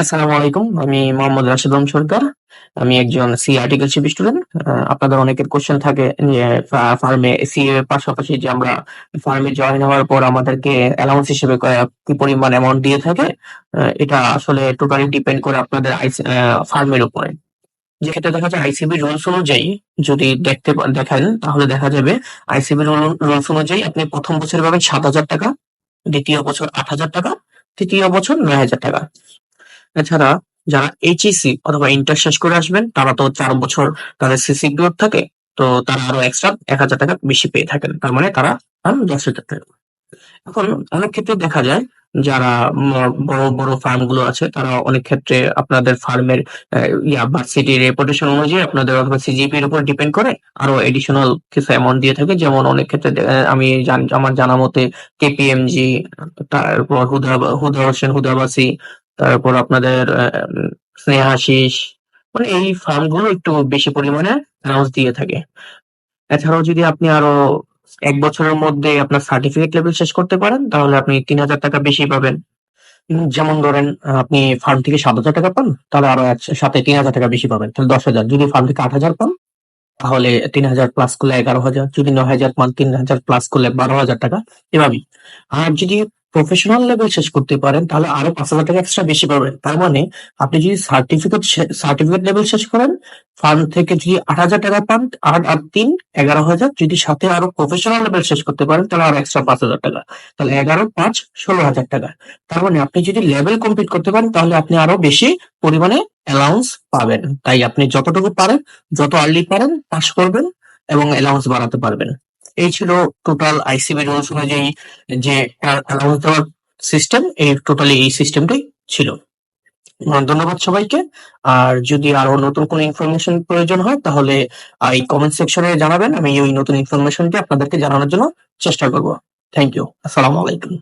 আসসালামু আলাইকুম। আমি মোহাম্মদ রাশেদ আলম সরকার। আমি একজন সি আর্টিকেলশিপ স্টুডেন্ট আপনাদের অনেকের কোশ্চেন থাকে যে ফার্মে সি এর পাশাপাশি যে আমরা ফার্মে জয়েন হওয়ার পর আমাদেরকে অ্যালাউন্স হিসেবে ক- পরিমাণ অ্যামাউন্ট দিয়ে থাকে এটা আসলে টোটালি ডিপেন্ড করে আপনাদের ফার্মের উপরে। যেক্ষেত্রে দেখা যায় আইসিবি রুলস অনুযায়ী যদি দেখতে দেখেন, তাহলে দেখা যাবে আইসিবি রুলস অনুযায়ী আপনি প্রথম বছর পাবেন সাত হাজার টাকা, দ্বিতীয় বছর আট হাজার টাকা, তৃতীয় বছর নয় হাজার টাকা। এছাড়া যারা এইচএসসি অথবা ইন্টার শেষ করে আসবেন, তারা তো চার বছর তাদের সিসি গ্রোথ থাকে, তো তারা আরও এক্সট্রা এক হাজার টাকা বেশি পেয়ে থাকেন। তার মানে তারা দশ হাজার টাকা এখন অনেক ক্ষেত্রে দেখা যায় যারা বড় বড় ফার্মগুলো আছে, তারা অনেক ক্ষেত্রে আপনাদের ফার্মের ইয়া রেপুটেশন অনুযায়ী আপনাদের অথবা সিজিপি এর উপর ডিপেন্ড করে আরও এডিশনাল কিছু অ্যামাউন্ট দিয়ে থাকে। যেমন অনেক ক্ষেত্রে আমি আমার জানা মতে কেপিএমজি তারপর হুদা হুদা হোসেন হুদাবাসী তারপর আপনাদের স্নেহাশিস মানে এই ফার্মগুলো একটু বেশি পরিমাণে অ্যানাউন্স দিয়ে থাকে। এছাড়াও যদি আপনি আরও এক বছরের মধ্যে আপনার সার্টিফিকেট লেভেল শেষ করতে পারেন, তাহলে আপনি তিন হাজার টাকা বেশি পাবেন। যেমন ধরেন, আপনি ফার্ম থেকে সাত হাজার টাকা পান, তাহলে আরও সাথে তিন হাজার টাকা বেশি পাবেন। তাহলে দশ হাজার। যদি ফার্ম থেকে আট হাজার পান, তাহলে তিন হাজার প্লাস করলে এগারো হাজার। যদি নয় হাজার পান, তিন হাজার প্লাস করলে বারো হাজার টাকা। এভাবেই। আর যদি প্রফেশনাল লেভেল শেষ করতে পারেন, তাহলে আরও পাঁচ হাজার টাকা এক্সট্রা বেশি পাবেন। তার মানে আপনি যদি সার্টিফিকেট সার্টিফিকেট লেভেল শেষ করেন ফার্ম থেকে যদি আট হাজার টাকা পান, আট আর তিন, এগারো হাজার, যদি সাথে আরও প্রফেশনাল লেভেল শেষ করতে পারেন, তাহলে আরও এক্সট্রা পাঁচ হাজার টাকা। তাহলে এগারো, পাঁচ, ষোলো হাজার টাকা। তার মানে আপনি যদি লেভেল কমপ্লিট করতে পারেন, তাহলে আপনি আরও বেশি পরিমাণে অ্যালাউন্স পাবেন। তাই আপনি যতটুকু পারেন, যত আর্লি পারেন পাস করবেন এবং অ্যালাউন্স বাড়াতে পারবেন। এই ছিল টোটাল আইসিবি রুলস অনুযায়ী যে সিস্টেম এই টোটালি এই সিস্টেমটাই ছিল। ধন্যবাদ সবাইকে। আর যদি আরও নতুন কোন ইনফরমেশন প্রয়োজন হয়, তাহলে এই কমেন্ট সেকশনে জানাবেন। আমি ওই নতুন ইনফরমেশনটি আপনাদেরকে জানানোর জন্য চেষ্টা করব। থ্যাংক ইউ আসসালামু আলাইকুম।